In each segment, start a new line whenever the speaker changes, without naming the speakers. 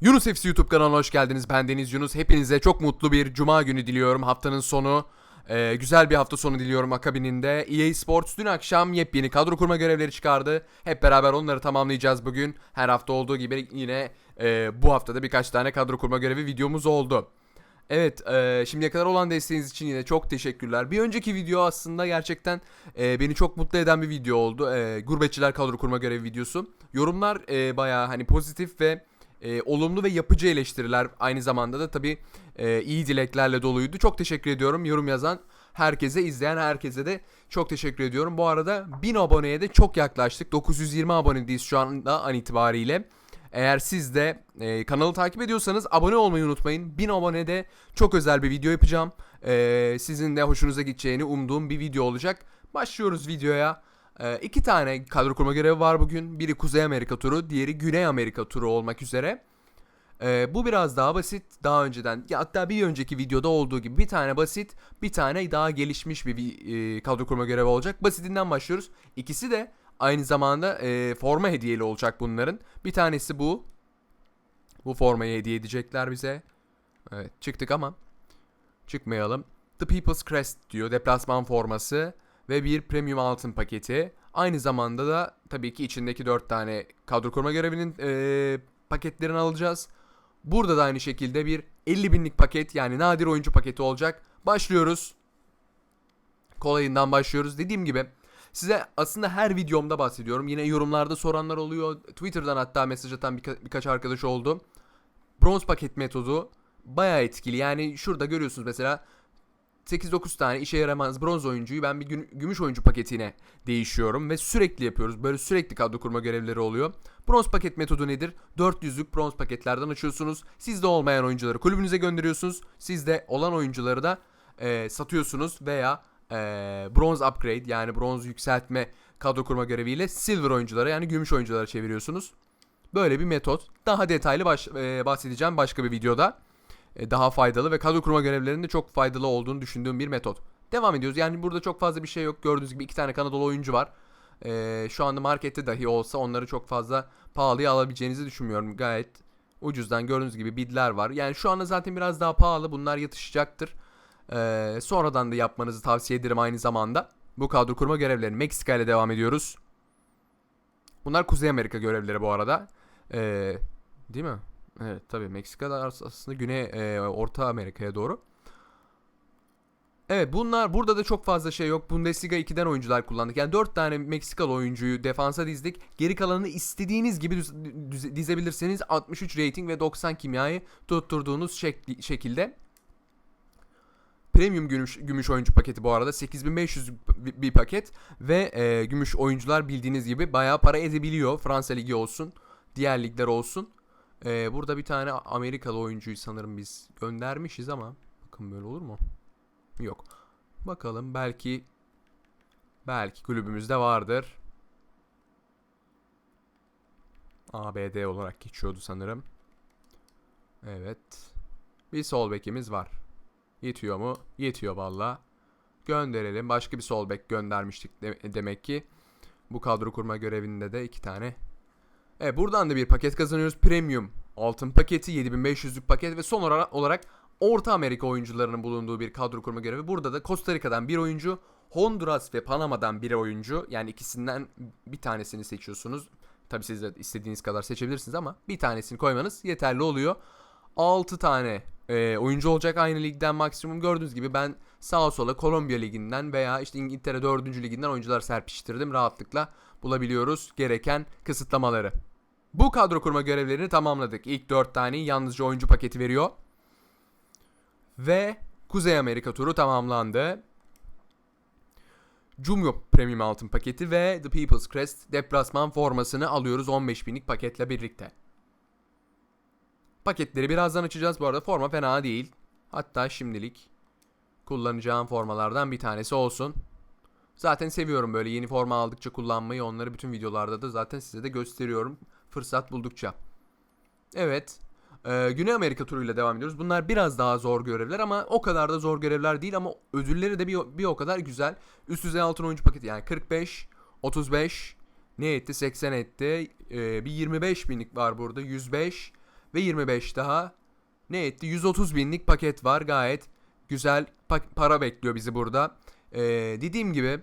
Yunus FC YouTube kanalına hoş geldiniz. Ben Deniz Yunus. Hepinize çok mutlu bir cuma günü diliyorum. Haftanın sonu. e, güzel bir hafta sonu diliyorum akabininde. EA Sports dün akşam yepyeni kadro kurma görevleri çıkardı. Hep beraber onları tamamlayacağız bugün. Her hafta olduğu gibi yine e, bu haftada birkaç tane kadro kurma görevi videomuz oldu. Evet, e, şimdiye kadar olan desteğiniz için yine çok teşekkürler. Bir önceki video aslında gerçekten e, beni çok mutlu eden bir video oldu. E, Gurbetçiler kadro kurma görevi videosu. Yorumlar e, bayağı hani pozitif ve e, olumlu ve yapıcı eleştiriler aynı zamanda da tabii e, iyi dileklerle doluydu. Çok teşekkür ediyorum yorum yazan herkese, izleyen herkese de çok teşekkür ediyorum. Bu arada 1000 aboneye de çok yaklaştık. 920 abonedeyiz şu anda an itibariyle. Eğer siz de e, kanalı takip ediyorsanız abone olmayı unutmayın. 1000 abonede çok özel bir video yapacağım. E, sizin de hoşunuza gideceğini umduğum bir video olacak. Başlıyoruz videoya. E, iki tane kadro kurma görevi var bugün. Biri Kuzey Amerika turu, diğeri Güney Amerika turu olmak üzere. E, bu biraz daha basit. Daha önceden, ya hatta bir önceki videoda olduğu gibi bir tane basit, bir tane daha gelişmiş bir, bir e, kadro kurma görevi olacak. Basitinden başlıyoruz. İkisi de aynı zamanda e, forma hediyeli olacak bunların. Bir tanesi bu. Bu formayı hediye edecekler bize. Evet çıktık ama çıkmayalım. The People's Crest diyor deplasman forması ve bir premium altın paketi. Aynı zamanda da tabii ki içindeki 4 tane kadro kurma görevinin e, paketlerini alacağız. Burada da aynı şekilde bir 50 binlik paket yani nadir oyuncu paketi olacak. Başlıyoruz. Kolayından başlıyoruz. Dediğim gibi size aslında her videomda bahsediyorum. Yine yorumlarda soranlar oluyor. Twitter'dan hatta mesaj atan birka- birkaç arkadaş oldu. Bronz paket metodu bayağı etkili. Yani şurada görüyorsunuz mesela 8-9 tane işe yaramaz bronz oyuncuyu ben bir gün, gümüş oyuncu paketine değişiyorum ve sürekli yapıyoruz. Böyle sürekli kadro kurma görevleri oluyor. Bronz paket metodu nedir? 400'lük bronz paketlerden açıyorsunuz. Sizde olmayan oyuncuları kulübünüze gönderiyorsunuz. Sizde olan oyuncuları da e, satıyorsunuz veya e, bronz upgrade yani bronz yükseltme kadro kurma göreviyle silver oyunculara yani gümüş oyunculara çeviriyorsunuz. Böyle bir metot. Daha detaylı baş, e, bahsedeceğim başka bir videoda. E, daha faydalı ve kadro kurma görevlerinde çok faydalı olduğunu düşündüğüm bir metot. Devam ediyoruz. Yani burada çok fazla bir şey yok. Gördüğünüz gibi iki tane Kanadalı oyuncu var. E, şu anda markette dahi olsa onları çok fazla pahalıya alabileceğinizi düşünmüyorum. Gayet ucuzdan gördüğünüz gibi bidler var. Yani şu anda zaten biraz daha pahalı. Bunlar yatışacaktır. E, sonradan da yapmanızı tavsiye ederim aynı zamanda. Bu kadro kurma görevlerini Meksika ile devam ediyoruz. Bunlar Kuzey Amerika görevleri bu arada. E, değil mi? Evet tabii Meksika'da as- aslında Güney e, Orta Amerika'ya doğru. Evet bunlar burada da çok fazla şey yok. Bundesliga 2'den oyuncular kullandık. Yani 4 tane Meksikalı oyuncuyu defansa dizdik. Geri kalanını istediğiniz gibi düz- dizebilirseniz 63 rating ve 90 kimyayı tutturduğunuz şekli- şekilde. Premium gümüş, gümüş oyuncu paketi bu arada 8500 bir bir paket ve e, gümüş oyuncular bildiğiniz gibi bayağı para edebiliyor. Fransa Ligi olsun, diğer ligler olsun. Ee, burada bir tane Amerikalı oyuncuyu sanırım biz göndermişiz ama bakın böyle olur mu? Yok. Bakalım belki belki kulübümüzde vardır. ABD olarak geçiyordu sanırım. Evet. Bir sol bekimiz var. Yetiyor mu? Yetiyor valla. Gönderelim. Başka bir sol bek göndermiştik de- demek ki. Bu kadro kurma görevinde de iki tane Evet buradan da bir paket kazanıyoruz. Premium altın paketi 7500'lük paket ve son olarak, Orta Amerika oyuncularının bulunduğu bir kadro kurma görevi. Burada da Costa Rica'dan bir oyuncu, Honduras ve Panama'dan bir oyuncu. Yani ikisinden bir tanesini seçiyorsunuz. Tabi siz de istediğiniz kadar seçebilirsiniz ama bir tanesini koymanız yeterli oluyor. 6 tane e, oyuncu olacak aynı ligden maksimum. Gördüğünüz gibi ben sağa sola Kolombiya liginden veya işte İngiltere 4. liginden oyuncular serpiştirdim. Rahatlıkla bulabiliyoruz gereken kısıtlamaları. Bu kadro kurma görevlerini tamamladık. İlk 4 tane yalnızca oyuncu paketi veriyor. Ve Kuzey Amerika turu tamamlandı. Jumyo Premium Altın paketi ve The People's Crest deplasman formasını alıyoruz 15 binlik paketle birlikte. Paketleri birazdan açacağız. Bu arada forma fena değil. Hatta şimdilik kullanacağım formalardan bir tanesi olsun. Zaten seviyorum böyle yeni forma aldıkça kullanmayı. Onları bütün videolarda da zaten size de gösteriyorum fırsat buldukça. Evet. Ee, Güney Amerika turuyla devam ediyoruz. Bunlar biraz daha zor görevler ama o kadar da zor görevler değil ama ödülleri de bir, bir o kadar güzel. Üst düzey altın oyuncu paketi yani 45, 35, ne etti? 80 etti. Ee, bir 25 binlik var burada. 105 ve 25 daha. Ne etti? 130 binlik paket var. Gayet güzel pa- para bekliyor bizi burada. Ee, dediğim gibi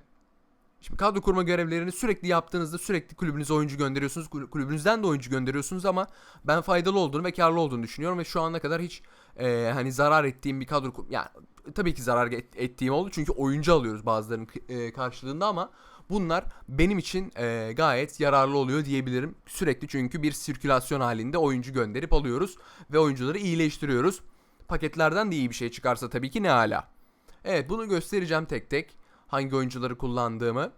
Şimdi kadro kurma görevlerini sürekli yaptığınızda sürekli kulübünüze oyuncu gönderiyorsunuz. Kul- Kulübünüzden de oyuncu gönderiyorsunuz ama ben faydalı olduğunu ve karlı olduğunu düşünüyorum ve şu ana kadar hiç e, hani zarar ettiğim bir kadro yani tabii ki zarar et- ettiğim oldu çünkü oyuncu alıyoruz bazılarının e, karşılığında ama bunlar benim için e, gayet yararlı oluyor diyebilirim. Sürekli çünkü bir sirkülasyon halinde oyuncu gönderip alıyoruz ve oyuncuları iyileştiriyoruz. Paketlerden de iyi bir şey çıkarsa tabii ki ne ala. Evet bunu göstereceğim tek tek hangi oyuncuları kullandığımı.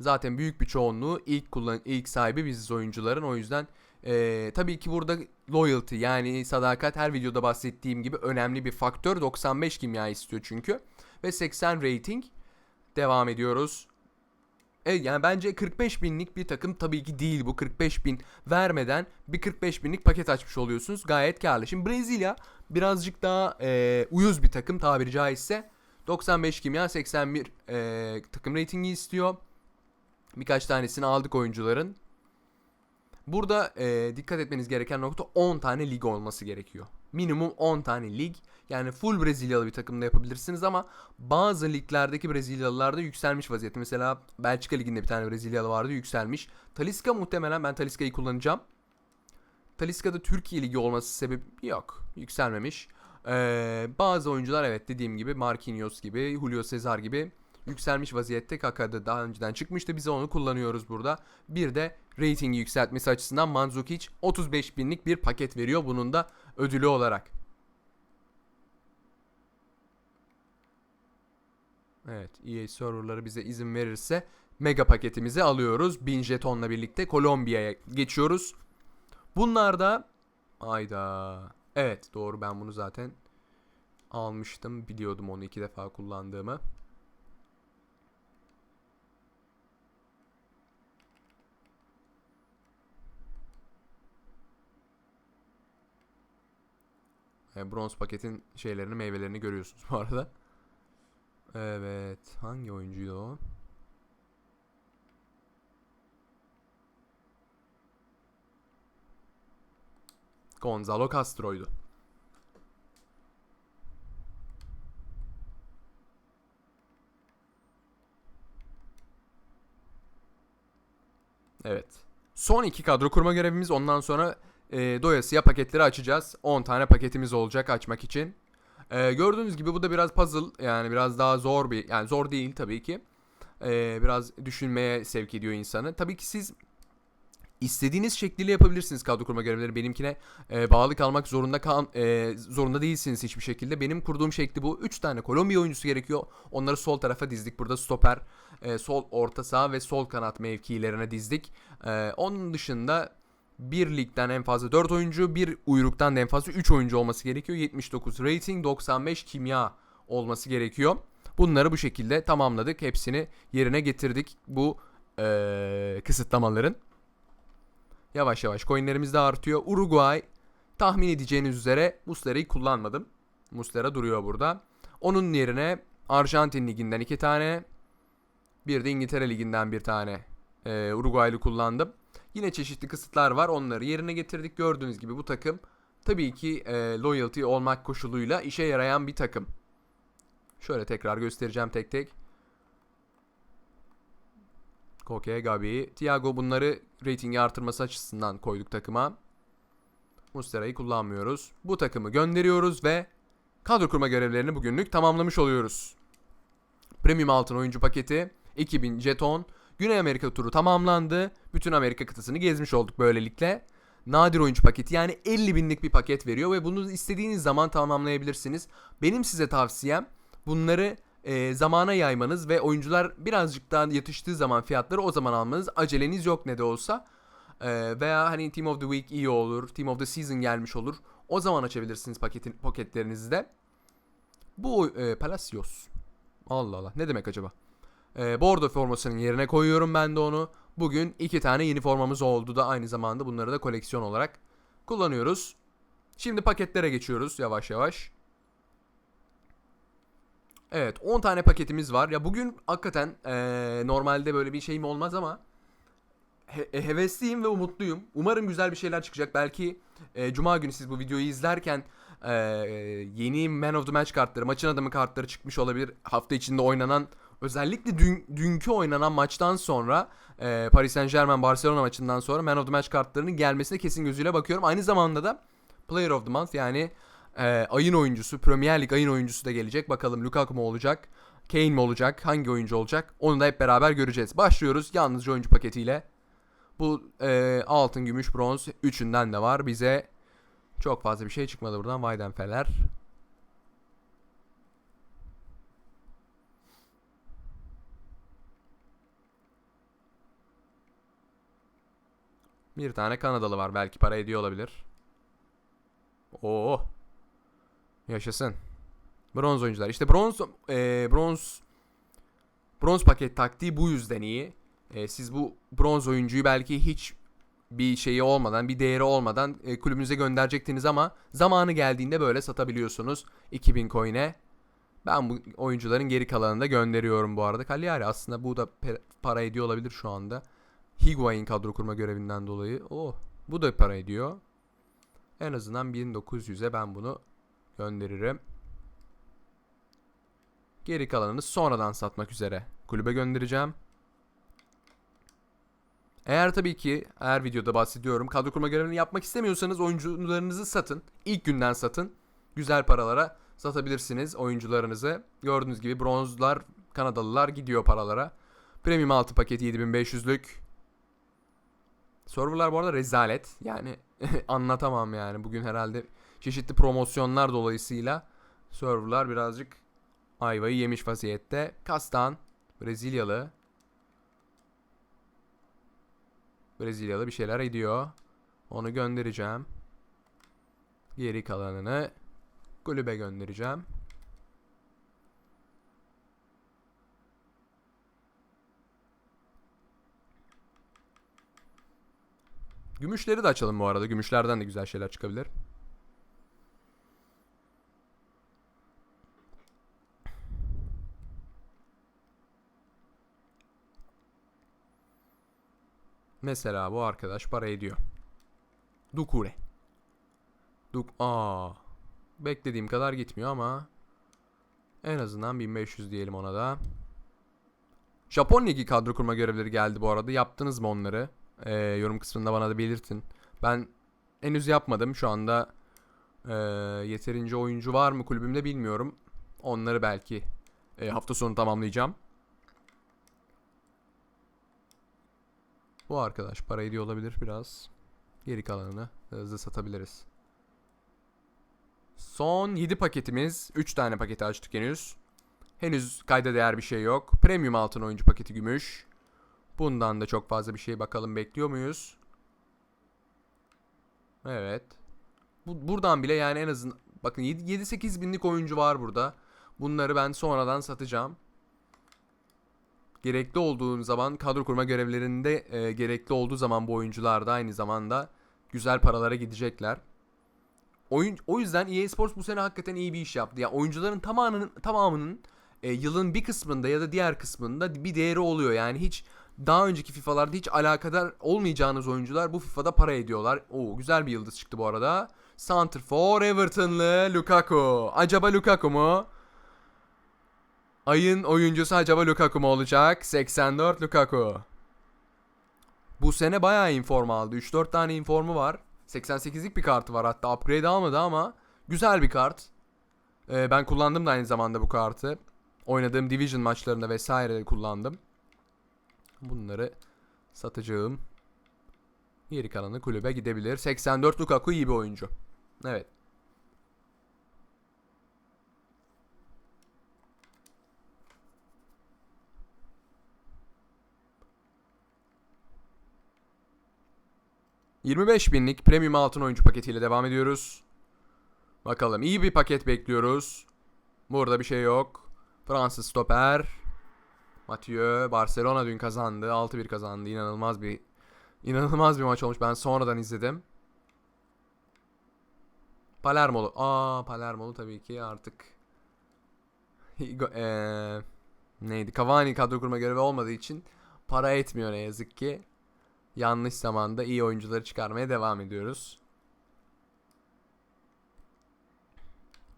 Zaten büyük bir çoğunluğu ilk kullan ilk sahibi biziz oyuncuların. O yüzden eee, tabii ki burada loyalty yani sadakat her videoda bahsettiğim gibi önemli bir faktör. 95 kimya istiyor çünkü. Ve 80 rating. Devam ediyoruz. Evet yani bence 45 binlik bir takım tabii ki değil bu. 45 bin vermeden bir 45 binlik paket açmış oluyorsunuz. Gayet karlı. Şimdi Brezilya birazcık daha eee, uyuz bir takım tabiri caizse 95 kimya 81 eee, takım ratingi istiyor. Birkaç tanesini aldık oyuncuların. Burada eee, dikkat etmeniz gereken nokta 10 tane lig olması gerekiyor. Minimum 10 tane lig. Yani full Brezilyalı bir takımda yapabilirsiniz ama bazı liglerdeki Brezilyalılar da yükselmiş vaziyette. Mesela Belçika liginde bir tane Brezilyalı vardı yükselmiş. Talisca muhtemelen ben Talisca'yı kullanacağım. Talisca'da Türkiye ligi olması sebebi yok. Yükselmemiş. Ee, bazı oyuncular evet dediğim gibi Marquinhos gibi, Julio Cesar gibi yükselmiş vaziyette. Kaka'da daha önceden çıkmıştı. Biz onu kullanıyoruz burada. Bir de ratingi yükseltmesi açısından Mandzukic 35 binlik bir paket veriyor bunun da ödülü olarak. Evet EA serverları bize izin verirse mega paketimizi alıyoruz. 1000 jetonla birlikte Kolombiya'ya geçiyoruz. Bunlar da ayda. Evet doğru ben bunu zaten almıştım. Biliyordum onu iki defa kullandığımı. E, bronz paketin şeylerini meyvelerini görüyorsunuz bu arada. Evet. Hangi oyuncuydu o? Gonzalo Castro'ydu. Evet. Son iki kadro kurma görevimiz ondan sonra e, doyasıya paketleri açacağız. 10 tane paketimiz olacak açmak için. E, gördüğünüz gibi bu da biraz puzzle yani biraz daha zor bir yani zor değil tabii ki. E, biraz düşünmeye sevk ediyor insanı. Tabii ki siz istediğiniz şekliyle yapabilirsiniz kadro kurma görevleri. Benimkine e, bağlı kalmak zorunda kal e, zorunda değilsiniz hiçbir şekilde. Benim kurduğum şekli bu. 3 tane Kolombiya oyuncusu gerekiyor. Onları sol tarafa dizdik. Burada stoper, e, sol orta saha ve sol kanat mevkilerine dizdik. E, onun dışında bir ligden en fazla 4 oyuncu, bir uyruktan da en fazla 3 oyuncu olması gerekiyor. 79 rating, 95 kimya olması gerekiyor. Bunları bu şekilde tamamladık. Hepsini yerine getirdik bu e, kısıtlamaların. Yavaş yavaş coinlerimiz de artıyor. Uruguay tahmin edeceğiniz üzere Muslera'yı kullanmadım. Muslera duruyor burada. Onun yerine Arjantin liginden iki tane. Bir de İngiltere liginden bir tane e, Uruguaylı kullandım. Yine çeşitli kısıtlar var. Onları yerine getirdik. Gördüğünüz gibi bu takım tabii ki e, loyalty olmak koşuluyla işe yarayan bir takım. Şöyle tekrar göstereceğim tek tek. Koke, Gabi, Thiago bunları ratingi artırması açısından koyduk takıma. Mustera'yı kullanmıyoruz. Bu takımı gönderiyoruz ve kadro kurma görevlerini bugünlük tamamlamış oluyoruz. Premium altın oyuncu paketi, 2000 jeton, Güney Amerika turu tamamlandı. Bütün Amerika kıtasını gezmiş olduk böylelikle. Nadir oyuncu paketi yani 50 binlik bir paket veriyor ve bunu istediğiniz zaman tamamlayabilirsiniz. Benim size tavsiyem bunları e, zamana yaymanız ve oyuncular birazcık daha yatıştığı zaman fiyatları o zaman almanız. Aceleniz yok ne de olsa. E, veya hani Team of the Week iyi olur, Team of the Season gelmiş olur. O zaman açabilirsiniz paketin paketlerinizi de. Bu e, Palacios. Allah Allah ne demek acaba? E, Bordo formasının yerine koyuyorum ben de onu. Bugün iki tane yeni formamız oldu da aynı zamanda bunları da koleksiyon olarak kullanıyoruz. Şimdi paketlere geçiyoruz yavaş yavaş. Evet 10 tane paketimiz var. Ya bugün hakikaten eee, normalde böyle bir şeyim olmaz ama he- e, hevesliyim ve umutluyum. Umarım güzel bir şeyler çıkacak. Belki e, Cuma günü siz bu videoyu izlerken e, yeni Man of the Match kartları, maçın adamı kartları çıkmış olabilir. Hafta içinde oynanan, özellikle dün, dünkü oynanan maçtan sonra e, Paris Saint Germain Barcelona maçından sonra Man of the Match kartlarının gelmesine kesin gözüyle bakıyorum. Aynı zamanda da Player of the Month yani e, ayın oyuncusu, Premier Lig ayın oyuncusu da gelecek. Bakalım Lukaku mu olacak? Kane mi olacak? Hangi oyuncu olacak? Onu da hep beraber göreceğiz. Başlıyoruz yalnızca oyuncu paketiyle. Bu e, altın, gümüş, bronz üçünden de var. Bize çok fazla bir şey çıkmadı buradan. Weidenfeller. Bir tane Kanadalı var. Belki para ediyor olabilir. Oo. Yaşasın. Bronz oyuncular. İşte bronz e, bronz bronz paket taktiği bu yüzden iyi. E, siz bu bronz oyuncuyu belki hiç bir şeyi olmadan, bir değeri olmadan e, kulübünüze gönderecektiniz ama zamanı geldiğinde böyle satabiliyorsunuz 2000 coin'e. Ben bu oyuncuların geri kalanını da gönderiyorum bu arada. Cagliari aslında bu da para ediyor olabilir şu anda. Higuain kadro kurma görevinden dolayı. Oh, bu da para ediyor. En azından 1900'e ben bunu gönderirim. Geri kalanını sonradan satmak üzere kulübe göndereceğim. Eğer tabii ki eğer videoda bahsediyorum kadro kurma görevini yapmak istemiyorsanız oyuncularınızı satın. İlk günden satın. Güzel paralara satabilirsiniz oyuncularınızı. Gördüğünüz gibi bronzlar, Kanadalılar gidiyor paralara. Premium 6 paketi 7500'lük. Serverlar bu arada rezalet. Yani anlatamam yani. Bugün herhalde çeşitli promosyonlar dolayısıyla serverlar birazcık ayvayı yemiş vaziyette. Kastan, Brezilyalı. Brezilyalı bir şeyler ediyor. Onu göndereceğim. Geri kalanını kulübe göndereceğim. Gümüşleri de açalım bu arada. Gümüşlerden de güzel şeyler çıkabilir. Mesela bu arkadaş para ediyor. Dukure. Duk Aa. Beklediğim kadar gitmiyor ama en azından 1500 diyelim ona da. Japon Ligi kadro kurma görevleri geldi bu arada. Yaptınız mı onları? Ee, yorum kısmında bana da belirtin. Ben henüz yapmadım. Şu anda ee, yeterince oyuncu var mı kulübümde bilmiyorum. Onları belki ee, hafta sonu tamamlayacağım. Bu arkadaş para ediyor olabilir biraz. Geri kalanını hızlı satabiliriz. Son 7 paketimiz. 3 tane paketi açtık henüz. Henüz kayda değer bir şey yok. Premium altın oyuncu paketi gümüş. Bundan da çok fazla bir şey bakalım bekliyor muyuz? Evet. Bu, buradan bile yani en azından bakın 7-8 binlik oyuncu var burada. Bunları ben sonradan satacağım. Gerekli olduğu zaman kadro kurma görevlerinde e, gerekli olduğu zaman bu oyuncular da aynı zamanda güzel paralara gidecekler. Oyun, o yüzden EA Sports bu sene hakikaten iyi bir iş yaptı. Yani oyuncuların tamamının tamamının e, yılın bir kısmında ya da diğer kısmında bir değeri oluyor. Yani hiç daha önceki FIFA'larda hiç alakadar olmayacağınız oyuncular bu FIFA'da para ediyorlar. Oo güzel bir yıldız çıktı bu arada. Center for Everton'lı Lukaku. Acaba Lukaku mu? Ayın oyuncusu acaba Lukaku mu olacak? 84 Lukaku. Bu sene bayağı inform aldı. 3-4 tane informu var. 88'lik bir kartı var hatta upgrade almadı ama güzel bir kart. Ee, ben kullandım da aynı zamanda bu kartı. Oynadığım Division maçlarında vesaire kullandım. Bunları satacağım. Geri kalanı kulübe gidebilir. 84 Lukaku iyi bir oyuncu. Evet. ...25 binlik premium altın oyuncu paketiyle devam ediyoruz. Bakalım iyi bir paket bekliyoruz. Burada bir şey yok. Fransız stoper. Mathieu Barcelona dün kazandı. 6-1 kazandı. İnanılmaz bir inanılmaz bir maç olmuş. Ben sonradan izledim. Palermo'lu. Aa Palermo'lu tabii ki artık eee, neydi? Cavani kadro kurma görevi olmadığı için para etmiyor ne yazık ki. Yanlış zamanda iyi oyuncuları çıkarmaya devam ediyoruz.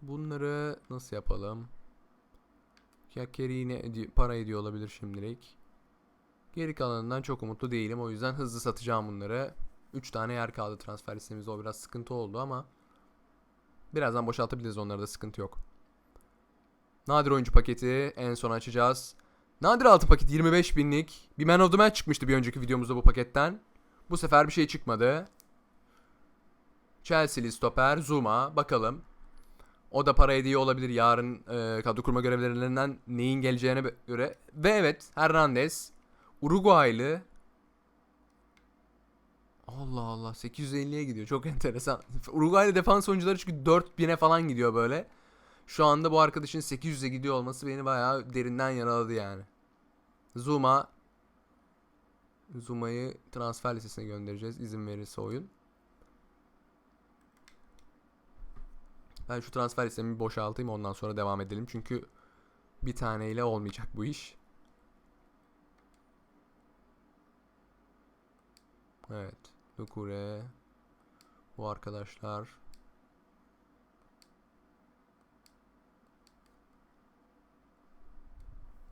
Bunları nasıl yapalım? Ya Kerry yine para ediyor olabilir şimdilik. Geri kalanından çok umutlu değilim. O yüzden hızlı satacağım bunları. 3 tane yer kaldı transfer listemizde. O biraz sıkıntı oldu ama birazdan boşaltabiliriz onları da sıkıntı yok. Nadir oyuncu paketi en son açacağız. Nadir altı paket 25 binlik. Bir Man of the Match çıkmıştı bir önceki videomuzda bu paketten. Bu sefer bir şey çıkmadı. Chelsea'li stoper Zuma. Bakalım. O da para ediyor olabilir yarın e, kadro kurma görevlerinden neyin geleceğine göre. Ve evet Hernandez. Uruguaylı. Allah Allah 850'ye gidiyor. Çok enteresan. Uruguaylı defans oyuncuları çünkü 4000'e falan gidiyor böyle. Şu anda bu arkadaşın 800'e gidiyor olması beni bayağı derinden yaraladı yani. Zuma Zuma'yı transfer listesine göndereceğiz izin verirse oyun. Ben şu transfer listemi boşaltayım ondan sonra devam edelim. Çünkü bir taneyle olmayacak bu iş. Evet. Lukure. Bu arkadaşlar.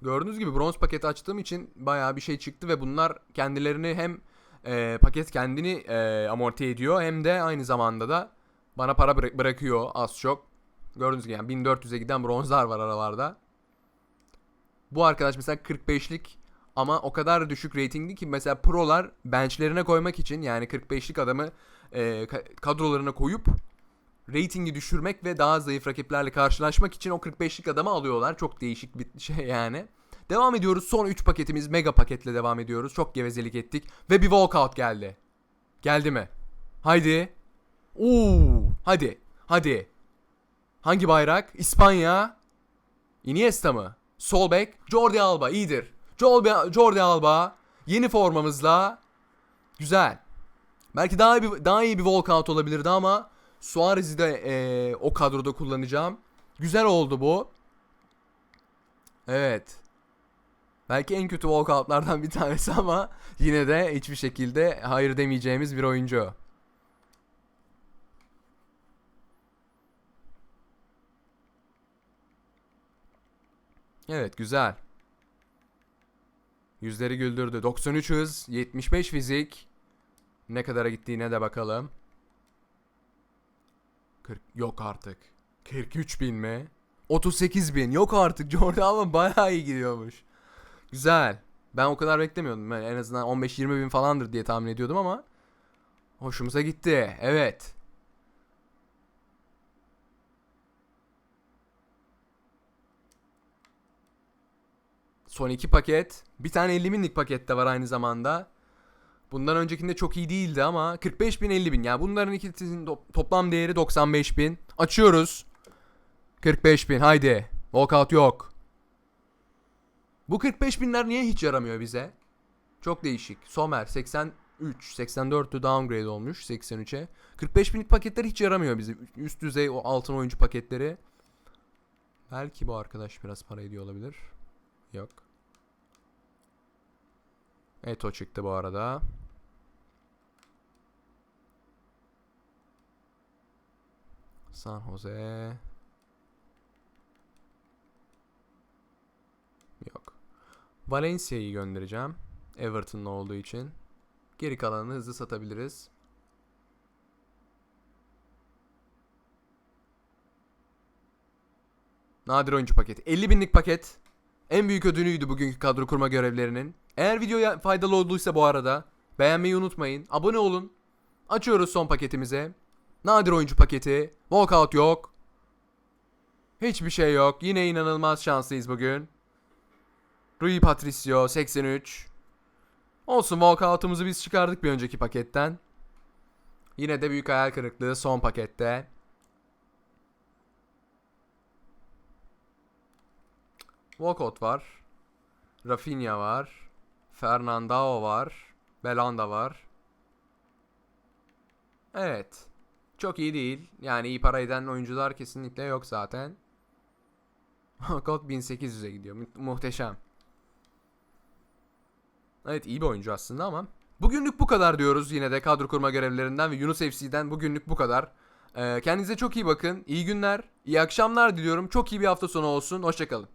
Gördüğünüz gibi bronz paketi açtığım için bayağı bir şey çıktı ve bunlar kendilerini hem e, paket kendini e, amorti ediyor hem de aynı zamanda da bana para bıra- bırakıyor az çok. Gördüğünüz gibi yani 1400'e giden bronzlar var aralarda. Bu arkadaş mesela 45'lik ama o kadar düşük ratingli ki mesela prolar benchlerine koymak için yani 45'lik adamı e, ka- kadrolarına koyup ratingi düşürmek ve daha zayıf rakiplerle karşılaşmak için o 45'lik adamı alıyorlar. Çok değişik bir şey yani. Devam ediyoruz. Son 3 paketimiz mega paketle devam ediyoruz. Çok gevezelik ettik ve bir walkout geldi. Geldi mi? Haydi. Oo, hadi. Hadi. Hangi bayrak? İspanya. Iniesta mı? Sol bek. Jordi Alba iyidir. Jordi, Jordi Alba yeni formamızla güzel. Belki daha iyi bir, daha iyi bir walkout olabilirdi ama Suarez'i de eee, o kadroda kullanacağım. Güzel oldu bu. Evet. Belki en kötü walkoutlardan bir tanesi ama yine de hiçbir şekilde hayır demeyeceğimiz bir oyuncu. Evet güzel. Yüzleri güldürdü. 93 hız, 75 fizik. Ne kadara gittiğine de bakalım. 40 yok artık. 43 bin mi? 38 bin yok artık. Jordan ama bayağı iyi gidiyormuş. Güzel. Ben o kadar beklemiyordum. Ben en azından 15-20 bin falandır diye tahmin ediyordum ama hoşumuza gitti. Evet. Son iki paket. Bir tane 50 binlik paket de var aynı zamanda. Bundan öncekinde çok iyi değildi ama 45 bin 50 bin. Yani bunların ikisinin to- toplam değeri 95 bin. Açıyoruz. 45 bin haydi. Walkout yok. Bu 45 binler niye hiç yaramıyor bize? Çok değişik. Somer 83, 84'tü downgrade olmuş 83'e. 45 binlik paketler hiç yaramıyor bize. Üst düzey o altın oyuncu paketleri. Belki bu arkadaş biraz para ediyor olabilir. Yok. Eto çıktı bu arada. San Jose. Yok. Valencia'yı göndereceğim. Everton'la olduğu için. Geri kalanını hızlı satabiliriz. Nadir oyuncu paketi. 50 binlik paket. En büyük ödülüydü bugünkü kadro kurma görevlerinin. Eğer videoya faydalı olduysa bu arada beğenmeyi unutmayın. Abone olun. Açıyoruz son paketimize. Nadir oyuncu paketi. Walkout yok. Hiçbir şey yok. Yine inanılmaz şanslıyız bugün. Rui Patricio 83. Olsun walkout'umuzu biz çıkardık bir önceki paketten. Yine de büyük hayal kırıklığı son pakette. Walcott var. Rafinha var. Fernandao var. Belanda var. Evet. Çok iyi değil. Yani iyi para eden oyuncular kesinlikle yok zaten. Walcott 1800'e gidiyor. Mu- muhteşem. Evet iyi bir oyuncu aslında ama Bugünlük bu kadar diyoruz yine de kadro kurma görevlerinden ve Yunus FC'den bugünlük bu kadar. Ee, kendinize çok iyi bakın. İyi günler, iyi akşamlar diliyorum. Çok iyi bir hafta sonu olsun. Hoşçakalın.